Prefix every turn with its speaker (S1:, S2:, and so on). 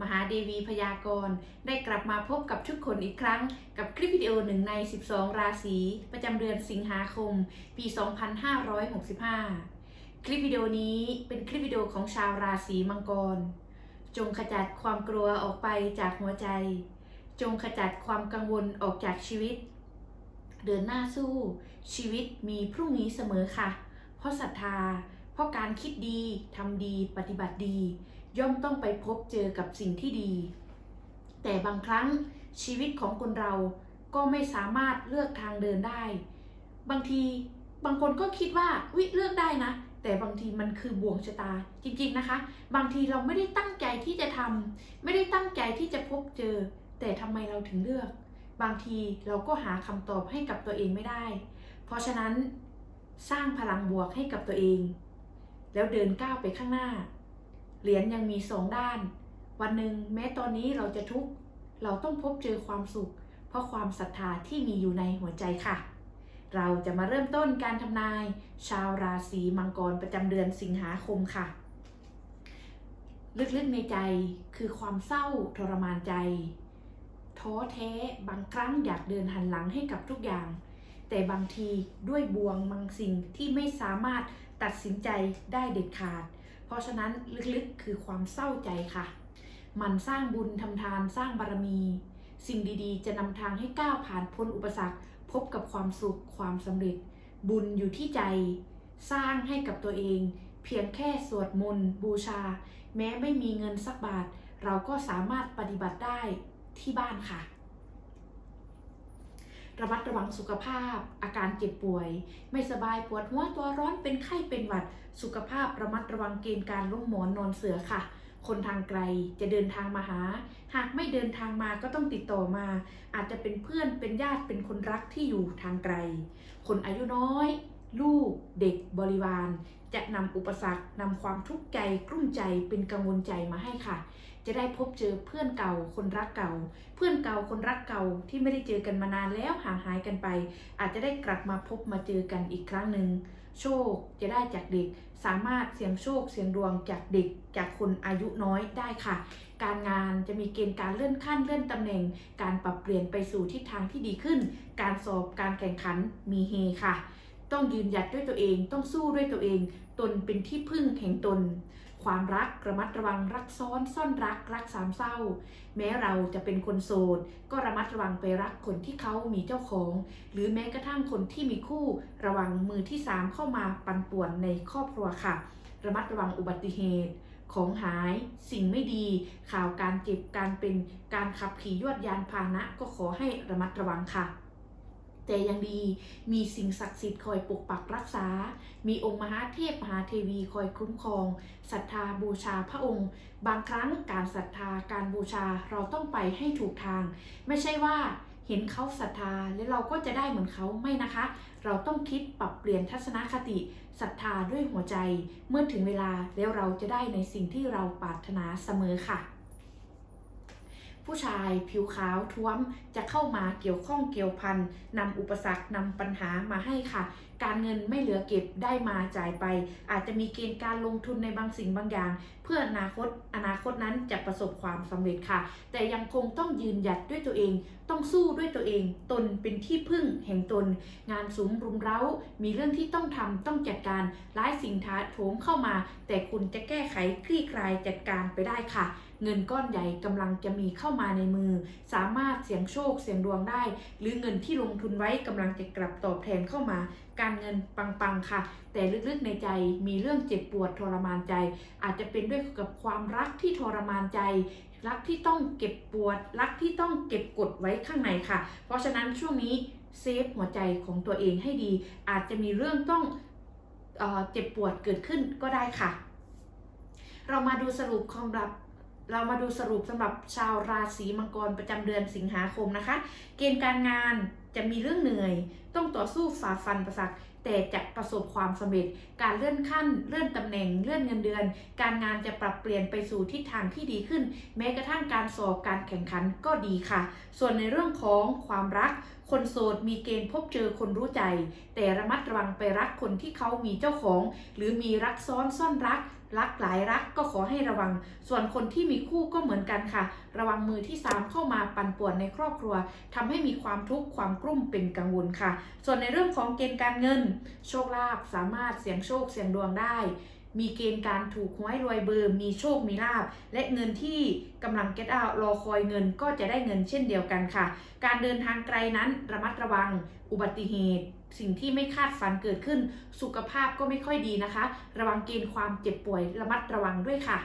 S1: มหาเดวีพยากรณ์ได้กลับมาพบกับทุกคนอีกครั้ง กับคลิปวิดีโอหนึ่งใน 12 ราศีประจำเดือนสิงหาคม ปี 2565 คลิปวิดีโอนี้เป็นคลิปวิดีโอของชาวราศีมังกร จงขจัดความกลัวออกไปจากหัวใจ จงขจัดความกังวลออกจากชีวิต เดินหน้าสู้ ชีวิตมีพรุ่งนี้เสมอค่ะ เพราะศรัทธา เพราะการคิดดีทำดีปฏิบัติดี ย่อมต้องไปพบเจอกับสิ่งที่ดี แต่บางครั้งชีวิตของคนเราก็ไม่สามารถเลือกทางเดินได้ บางทีบางคนก็คิดว่าวิเลือกได้นะ แต่บางทีมันคือบ่วงชะตาจริงๆนะคะ บางทีเราไม่ได้ตั้งใจที่จะทำไม่ได้ตั้งใจที่จะพบเจอ แต่ทำไมเราถึงเลือก บางทีเราก็หาคำตอบให้กับตัวเองไม่ได้ เพราะฉะนั้นสร้างพลังบวกให้กับตัวเอง แล้วเดินก้าวไปข้างหน้า เหรียญยังมีสองด้าน วันหนึ่งแม้ตอนนี้เราจะทุกข์เราต้องพบเจอความสุข เพราะความศรัทธาที่มีอยู่ในหัวใจค่ะ เราจะมาเริ่มต้นการทำนาย ชาวราศีมังกรประจำเดือนสิงหาคมค่ะ ลึกๆในใจคือความเศร้าทรมานใจ ท้อแท้บางครั้งอยากเดินหันหลังให้กับทุกอย่าง แต่บางทีด้วยบ่วงบางสิ่งที่ไม่สามารถตัดสินใจได้เด็ดขาด เพราะฉะนั้นลึกๆคือความเศร้าใจค่ะ มันสร้างบุญทำทานสร้างบารมี สิ่งดีๆ จะนำทางให้ก้าวผ่านพ้นอุปสรรค พบกับความสุขความสำเร็จ บุญอยู่ที่ใจ สร้างให้กับตัวเอง เพียงแค่สวดมนต์บูชา แม้ไม่มีเงินสักบาท เราก็สามารถปฏิบัติได้ที่บ้านค่ะ ระมัดระวังสุขภาพ อาการเจ็บป่วย ไม่สบายปวดหัวตัวร้อนเป็นไข้เป็นหวัด สุขภาพระมัดระวังเกณฑ์การล้มหมอนนอนเสือค่ะ คนทางไกลจะเดินทางมาหา หากไม่เดินทางมาก็ต้องติดต่อมา อาจจะเป็นเพื่อนเป็นญาติเป็นคนรักที่อยู่ทางไกล คนอายุน้อย ลูก เด็กบริวาร จะนำอุปสรรคนำความทุกข์ใจกลุ้มใจเป็นกังวลใจมาให้ค่ะ จะได้พบเจอเพื่อนเก่าคนรักเก่า เพื่อนเก่าคนรักเก่าที่ไม่ได้เจอกันมานานแล้วห่างหายกันไป อาจจะได้กลับมาพบมาเจอกันอีกครั้งหนึ่งโชคจะได้จากเด็ก สามารถเสี่ยงโชคเสี่ยงดวงจากเด็กจากคนอายุน้อยได้ค่ะ การงานจะมีเกณฑ์การเลื่อนขั้นเลื่อนตำแหน่ง การปรับเปลี่ยนไปสู่ทิศทางที่ดีขึ้น การสอบการแข่งขันมีเฮค่ะ ต้องยืนหยัดด้วยตัวเองต้องสู้ด้วยตัวเอง ตนเป็นที่พึ่งแห่งตน ความรักระมัดระวังรักซ้อนซ่อนรักรักสามเศร้า แม้เราจะเป็นคนโสดก็ระมัดระวังไปรักคนที่เขามีเจ้าของ หรือแม้กระทั่งคนที่มีคู่ระวังมือที่สามเข้ามาปั่นป่วนในครอบครัวค่ะ ระมัดระวังอุบัติเหตุของหายสิ่งไม่ดี ข่าวการเจ็บการเป็นการขับขี่ยวดยานพาหนะก็ขอให้ระมัดระวังค่ะ แต่ยังดีมีสิ่งศักดิ์สิทธิ์คอยปกปักรักษา มีองค์มหาเทพมหาเทวีคอยคุ้มครองศรัทธาบูชาพระองค์ บางครั้งการศรัทธาการบูชาเราต้องไปให้ถูกทาง ไม่ใช่ว่าเห็นเขาศรัทธาแล้วเราก็จะได้เหมือนเขาไม่นะคะ เราต้องคิดปรับเปลี่ยนทัศนคติศรัทธาด้วยหัวใจ เมื่อถึงเวลาแล้วเราจะได้ในสิ่งที่เราปรารถนาเสมอค่ะ ผู้ชายผิวขาวท้วมจะเข้ามาเกี่ยวข้องเกี่ยวพันนำอุปสรรคนำปัญหามาให้ค่ะ การเงินไม่เหลือเก็บได้มาจ่ายไป อาจจะมีเกณฑ์การลงทุนในบางสิ่งบางอย่าง เพื่ออนาคตอนาคตนั้นจะประสบความสำเร็จค่ะ แต่ยังคงต้องยืนหยัดด้วยตัวเอง ต้องสู้ด้วยตัวเอง ตนเป็นที่พึ่งแห่งตน งานสูงรุมเร้า มีเรื่องที่ต้องทำต้องจัดการร้ายสิ่งท้าโถมเข้ามา แต่คุณจะแก้ไขคลี่คลายจัดการไปได้ค่ะ เงินก้อนใหญ่กำลังจะมีเข้ามาในมือ สามารถเสี่ยงโชคเสี่ยงดวงได้ หรือเงินที่ลงทุนไว้กำลังจะกลับตอบแทนเข้ามา การเงินปังๆค่ะ แต่ลึกๆในใจมีเรื่องเจ็บปวดทรมานใจ อาจจะเป็นด้วยกับความรักที่ทรมานใจรักที่ต้องเก็บปวด รักที่ต้องเก็บกดไว้ข้างในค่ะ เพราะฉะนั้นช่วงนี้เซฟหัวใจของตัวเองให้ดี อาจจะมีเรื่องต้องเอเจ็บปวดเกิดขึ้นก็ได้ค่ะ เรามาดูสรุปสำหรับ เรามาดูสรุปสำหรับชาวราศีมังกรประจำเดือนสิงหาคมนะคะ เกณฑ์การงานจะมีเรื่องเหนื่อย ต้องต่อสู้ฝ่าฟันประสักแต่จะประสบความสำเร็จ การเลื่อนขั้น เลื่อนตำแหน่ง เลื่อนเงินเดือน การงานจะปรับเปลี่ยนไปสู่ทิศทางที่ดีขึ้น แม้กระทั่งการสอบการแข่งขันก็ดีค่ะ ส่วนในเรื่องของความรัก คนโสดมีเกณฑ์พบเจอคนรู้ใจ แต่ระมัดระวังไปรักคนที่เขามีเจ้าของ หรือมีรักซ้อนซ่อนรัก รักหลายรักก็ขอให้ระวัง ส่วนคนที่มีคู่ก็เหมือนกันค่ะ ระวังมือที่สามเข้ามาปั่นป่วนในครอบครัวทำให้มีความทุกข์ความกลุ้มเป็นกังวลค่ะ ส่วนในเรื่องของเกณฑ์การเงิน โชคลาภสามารถเสี่ยงโชคเสี่ยงดวงได้ มีเกณฑ์การถูกหวยรวยเบอร์มีโชคมีลาบ และเงินที่กำลังเก็ตเอารอคอยเงินก็จะได้เงินเช่นเดียวกันค่ะ การเดินทางไกลนั้นระมัดระวัง อุบัติเหตุ สิ่งที่ไม่คาดฝันเกิดขึ้น สุขภาพก็ไม่ค่อยดีนะคะ ระวังเกณฑ์ความเจ็บป่วยระมัดระวังด้วยค่ะ